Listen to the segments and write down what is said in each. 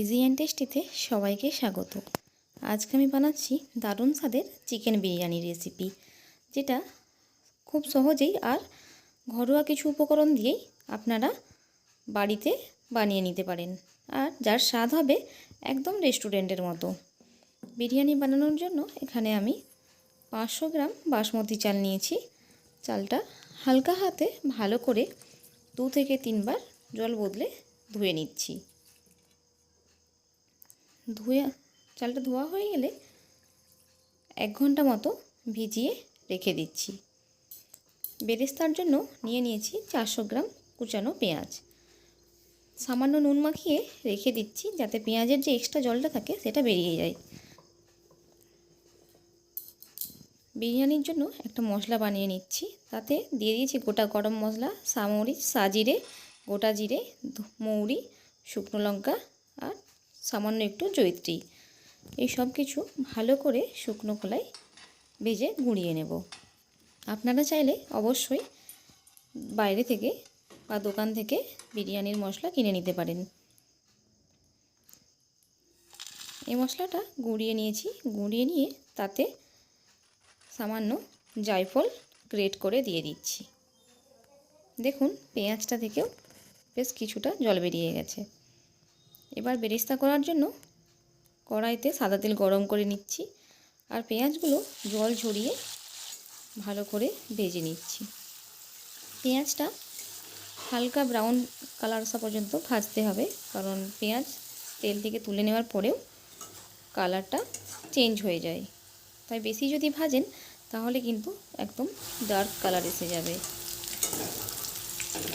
Easy and টেস্টিতে সবাইকে স্বাগত। আজকে আমি বানাচ্ছি দারুণ স্বাদের চিকেন বিরিয়ানি রেসিপি যেটা খুব সহজেই আর ঘরোয়া কিছু উপকরণ দিয়েই আপনারা বাড়িতে বানিয়ে নিতে পারেন। আর যার স্বাদ হবে একদম রেস্টুরেন্টের মতো। বিরিয়ানি বানানোর জন্য এখানে আমি পাঁচশো গ্রাম বাসমতি চাল নিয়েছি। চালটা হালকা হাতে ভালো করে দু থেকে তিনবার জল বদলে ধুয়ে নিচ্ছি। ধুয়ে, চালটা ধোয়া হয়ে গেলে এক ঘণ্টা মতো ভিজিয়ে রেখে দিচ্ছি। বেরেস্তার জন্য নিয়ে নিয়েছি চারশো গ্রাম কুচানো পেঁয়াজ। সামান্য নুন মাখিয়ে রেখে দিচ্ছি যাতে পেঁয়াজের যে এক্সট্রা জলটা থাকে সেটা বেরিয়ে যায়। বিরিয়ানির জন্য একটা মশলা বানিয়ে নিচ্ছি। তাতে দিয়ে দিয়েছি গোটা গরম মশলা, সামরিচ, সাজিরে, গোটা জিরে মৌরি, শুকনো লঙ্কা সামান্য একটু জৈত্রী এই সব কিছু ভালো করে শুকনো খোলায় ভেজে গুঁড়িয়ে নেব। আপনারা চাইলে অবশ্যই বাইরে থেকে বা দোকান থেকে বিরিয়ানির মশলা কিনে নিতে পারেন। এই মশলাটা গুঁড়িয়ে নিয়েছি। গুঁড়িয়ে নিয়ে তাতে সামান্য জায়ফল গ্রেট করে দিয়ে দিচ্ছি। দেখুন, পেঁয়াজটা থেকেও বেশ কিছুটা জল বেরিয়ে গেছে। এবার বেরেস্তা করার জন্য কড়াইতে সাদা তেল গরম করে নিচ্ছি আর পেঁয়াজগুলো জল ঝরিয়ে ভালো করে ভেজে নিচ্ছি। পেঁয়াজটা হালকা ব্রাউন কালার আসা পর্যন্ত ভাজতে হবে, কারণ পেঁয়াজ তেল থেকে তুলে নেওয়ার পরেও কালারটা চেঞ্জ হয়ে যায়। তাই বেশি যদি ভাজেন, তাহলে কিন্তু একদম ডার্ক কালার এসে যাবে।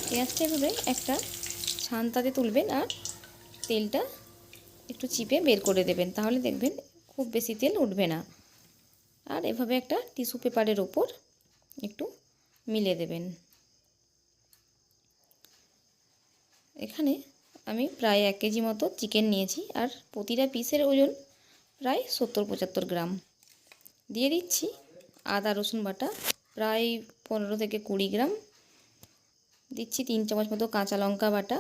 পেঁয়াজটা এভাবে একটা ছানতাতে তুলবেন আর তেলটা একটু চিপে বের করে দেবেন, তাহলে দেখবেন খুব বেশি তেল উঠবে না। আর এভাবে একটা টিস্যু পেপারের ওপর একটু মিলে দেবেন। এখানে আমি প্রায় এক কেজি মতো চিকেন নিয়েছি, আর প্রতিটা পিসের ওজন প্রায় সত্তর পঁচাত্তর গ্রাম। দিয়ে দিচ্ছি আদা, রসুন বাটা, প্রায় পনেরো থেকে কুড়ি গ্রাম। দিচ্ছি তিন চামচ মতো কাঁচা লঙ্কা বাটা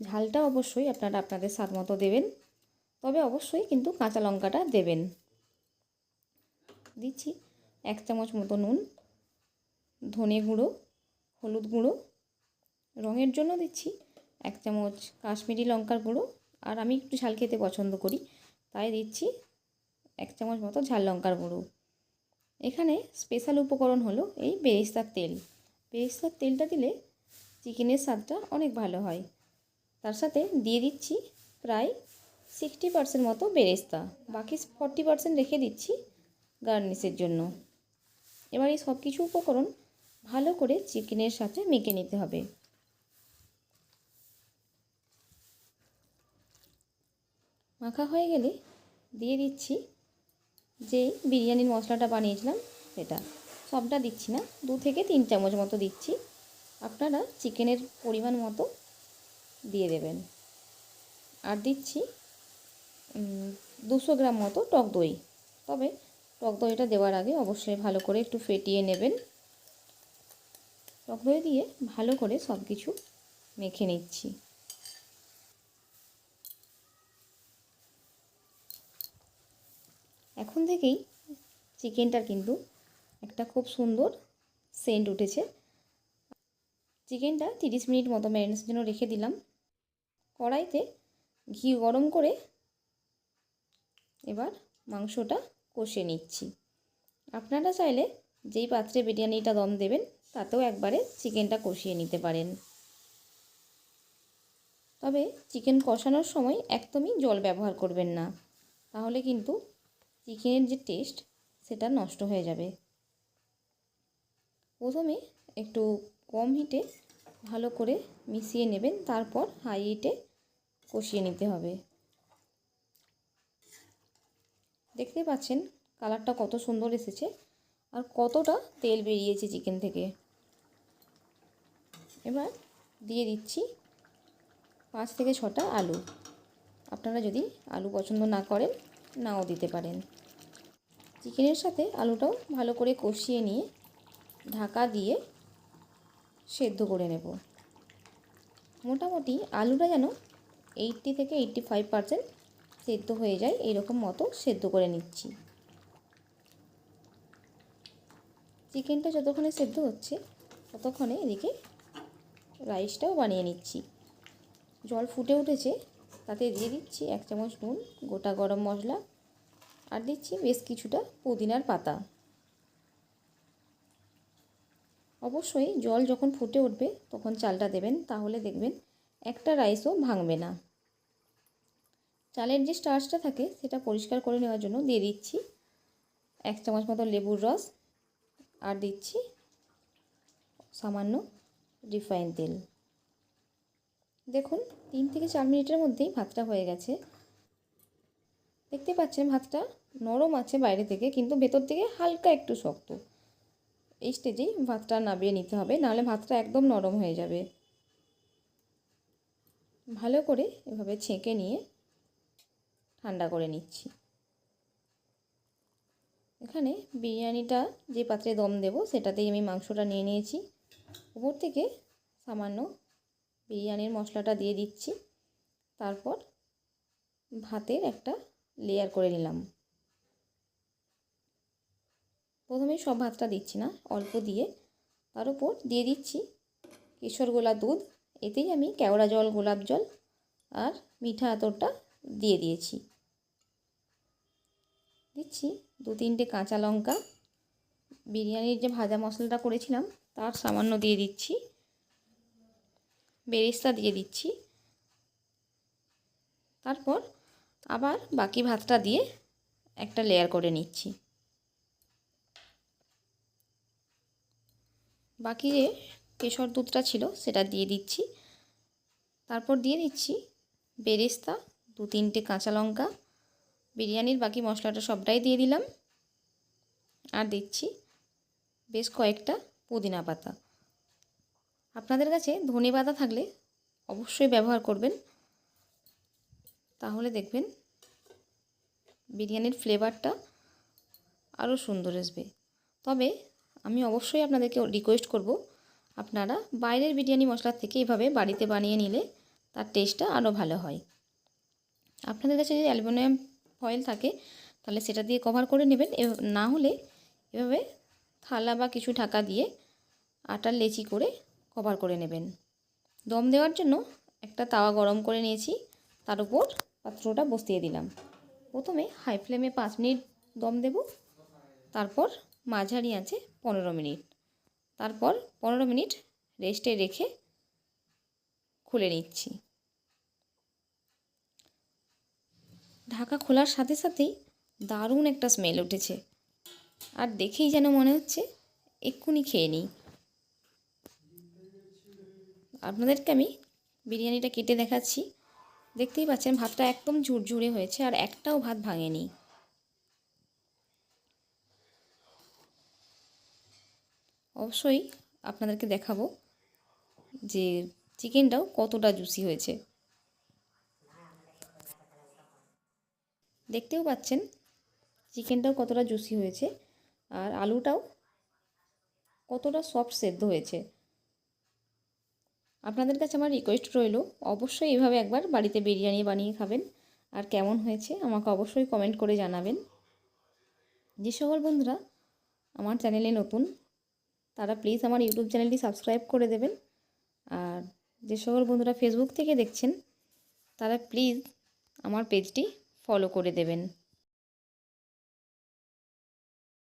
ঝালটা অবশ্যই আপনারা আপনাদের স্বাদ মতো দেবেন। তবে অবশ্যই কিন্তু কাঁচা লঙ্কাটা দেবেন। দিচ্ছি এক চামচ মতো নুন, ধনে গুঁড়ো, হলুদ গুঁড়ো। রঙের জন্য দিচ্ছি এক চামচ কাশ্মীরি লঙ্কার গুঁড়ো। আর আমি একটু ঝাল খেতে পছন্দ করি, তাই দিচ্ছি এক চামচ মতো ঝাল লঙ্কার গুঁড়ো। এখানে স্পেশাল উপকরণ হলো এই বেরেস্তার তেল। বেরেস্তার তেলটা দিলে চিকেনের স্বাদটা অনেক ভালো হয়। তার সাথে দিয়ে দিচ্ছি প্রায় সিক্সটি পার্সেন্ট মতো বেরেস্তা। বাকি ফর্টি পার্সেন্ট রেখে দিচ্ছি গার্নিশের জন্য। এবার এই সব কিছু উপকরণ ভালো করে চিকেনের সাথে মেখে নিতে হবে। মাখা হয়ে গেলে দিয়ে দিচ্ছি যে বিরিয়ানির মশলাটা বানিয়েছিলাম সেটা সবটা দিচ্ছি না, দু থেকে তিন চামচ মতো দিচ্ছি। আপনারা চিকেনের পরিমাণ মতো দিয়ে দেবেন। আর দিচ্ছি দুশো গ্রাম মতো টক দই। তবে টক দইটা দেওয়ার আগে অবশ্যই ভালো করে একটু ফেটিয়ে নেবেন। টক দই দিয়ে ভালো করে সব কিছু মেখে নিচ্ছি। এখন থেকেই চিকেনটার কিন্তু একটা খুব সুন্দর সেন্ট উঠেছে। চিকেনটা তিরিশ মিনিট মতো ম্যারিনেশনের জন্য রেখে দিলাম। কড়াইতে ঘি গরম করে এবার মাংসটা কষে নিচ্ছি। আপনারা চাইলে যেই পাত্রে বিরিয়ানিটা দম দেবেন, তাতেও একবারে চিকেনটা কষিয়ে নিতে পারেন। তবে চিকেন কষানোর সময় একদমই জল ব্যবহার করবেন না, তাহলে কিন্তু চিকেনের যে টেস্ট, সেটা নষ্ট হয়ে যাবে। প্রথমে একটু কম হিটে ভালো করে মিশিয়ে নেবেন, তারপর হাই হিটে কষিয়ে নিতে হবে। দেখতে পাচ্ছেন কালারটা কত সুন্দর এসেছে আর কতটা তেল বেরিয়েছে চিকেন থেকে। এবার দিয়ে দিচ্ছি পাঁচ থেকে ছটা আলু। আপনারা যদি আলু পছন্দ না করেন, নাও দিতে পারেন। চিকেনের সাথে আলুটাও ভালো করে কষিয়ে নিয়ে ঢাকা দিয়ে সেদ্ধ করে নেব। মোটামুটি আলুটা যেন এইটটি থেকে এইটটি ফাইভ পারসেন্ট সেদ্ধ হয়ে যায় এরকম মতো সেদ্ধ করে নিচ্ছি। চিকেনটা যতক্ষণে সেদ্ধ হচ্ছে, ততক্ষণে এদিকে রাইসটাও বানিয়ে নিচ্ছি। জল ফুটে উঠেছে, তাতে দিয়ে দিচ্ছি এক চামচ নুন, গোটা গরম মশলা, আর দিচ্ছি বেশ কিছুটা পুদিনার পাতা। অবশ্যই জল যখন ফুটে উঠবে, তখন চালটা দেবেন, তাহলে দেখবেন একটা রাইসও ভাঙবে না। চালের যে স্টার্চটা থাকে সেটা পরিষ্কার করে নেওয়ার জন্য দিয়ে দিচ্ছি এক চামচ মতো লেবুর রস আর দিচ্ছি সামান্য রিফাইন তেল। দেখুন, তিন থেকে চার মিনিটের মধ্যেই ভাতটা হয়ে গেছে। দেখতে পাচ্ছেন ভাতটা নরম আছে বাইরে থেকে, কিন্তু ভেতর থেকে হালকা একটু শক্ত। এই স্টেজেই ভাতটা নাবিয়ে নিতে হবে, নাহলে ভাতটা একদম নরম হয়ে যাবে। ভালো করে এভাবে ছেঁকে নিয়ে ঠান্ডা করে নিচ্ছি। এখানে বিরিয়ানিটা যে পাত্রে দম দেব, সেটাতেই আমি মাংসটা নিয়ে নিয়েছি। উপর থেকে সামান্য বিরিয়ানির মশলাটা দিয়ে দিচ্ছি। তারপর ভাতের একটা লেয়ার করে নিলাম। প্রথমে সব ভাতটা দিচ্ছি না, অল্প দিয়ে। তার উপর দিয়ে দিচ্ছি কেশর গোলা দুধ। এতেই আমি কেওড়া জল, গোলাপ জল আর মিঠা আতরটা দিয়ে দিয়েছি। দিচ্ছি। দু তিনটে কাঁচা লঙ্কা। বিরিয়ানির যে ভাজা মশলাটা করেছিলাম, তার সামান্য দিয়ে দিচ্ছি। বেরেস্তা দিয়ে দিচ্ছি। তারপর আবার বাকি ভাতটা দিয়ে একটা লেয়ার করে নিচ্ছি। বাকি যে কেশর দুধটা ছিল, সেটা দিয়ে দিচ্ছি। তারপর দিয়ে দিচ্ছি বেরেস্তা, দু তিনটে কাঁচা লঙ্কা বিরিয়ানির বাকি মশলাটা সবটাই দিয়ে দিলাম। আর দিচ্ছি বেশ কয়েকটা পুদিনা পাতা। আপনাদের কাছে ধনে পাতা থাকলে অবশ্যই ব্যবহার করবেন। তাহলে দেখবেন বিরিয়ানির ফ্লেভারটা আরও সুন্দর আসবে। তবে আমি অবশ্যই আপনাদেরকে রিকোয়েস্ট করব, আপনারা বাইরের বিরিয়ানি মশলার থেকে এভাবে বাড়িতে বানিয়ে নিলে তার টেস্টটা আরও ভালো হয়। আপনাদের কাছে যদি অ্যালুমিনিয়াম ফয়েল থাকে, তাহলে সেটা দিয়ে কভার করে নেবেন। না হলে এভাবে থালা বা কিছু ঢাকা দিয়ে আটার লেচি করে কভার করে নেবেন। দম দেওয়ার জন্য একটা তাওয়া গরম করে নিয়েছি, তার উপর পাত্রটা বসিয়ে দিলাম। প্রথমে হাই ফ্লেমে পাঁচ মিনিট দম দেব, তারপর মাঝারি আছে পনেরো মিনিট। তারপর পনেরো মিনিট রেস্টে রেখে খুলে নিচ্ছি। ঢাকা খোলার সাথে সাথেই দারুণ একটা স্মেল উঠেছে। আর দেখেই যেন মনে হচ্ছে এক্ষুনি খেয়ে নিই। আপনাদেরকে আমি বিরিয়ানিটা কেটে দেখাচ্ছি। দেখতেই পাচ্ছেন, ভাতটা একদম ঝুরঝুরে হয়েছে আর একটাও ভাত ভাঙেনি। অবশ্যই আপনাদেরকে দেখাবো যে চিকেনটাও কতটা জুসি হয়েছে। দেখতেও পাচ্ছেন চিকেনটাও কতটা জুসি হয়েছে আর আলুটাও কতটা সফট সেদ্ধ হয়েছে। আপনাদের কাছে আমার রিকোয়েস্ট রইল, অবশ্যই এভাবে একবার বাড়িতে বিরিয়ানি বানিয়ে খাবেন আর কেমন হয়েছে আমাকে অবশ্যই কমেন্ট করে জানাবেন। যে সকল বন্ধুরা আমার চ্যানেলে নতুন, তারা প্লিজ আমার ইউটিউব চ্যানেলটি সাবস্ক্রাইব করে দেবেন। আর যে সকল বন্ধুরা ফেসবুক থেকে দেখছেন, তারা প্লিজ আমার পেজটি ফলো করে দেবেন।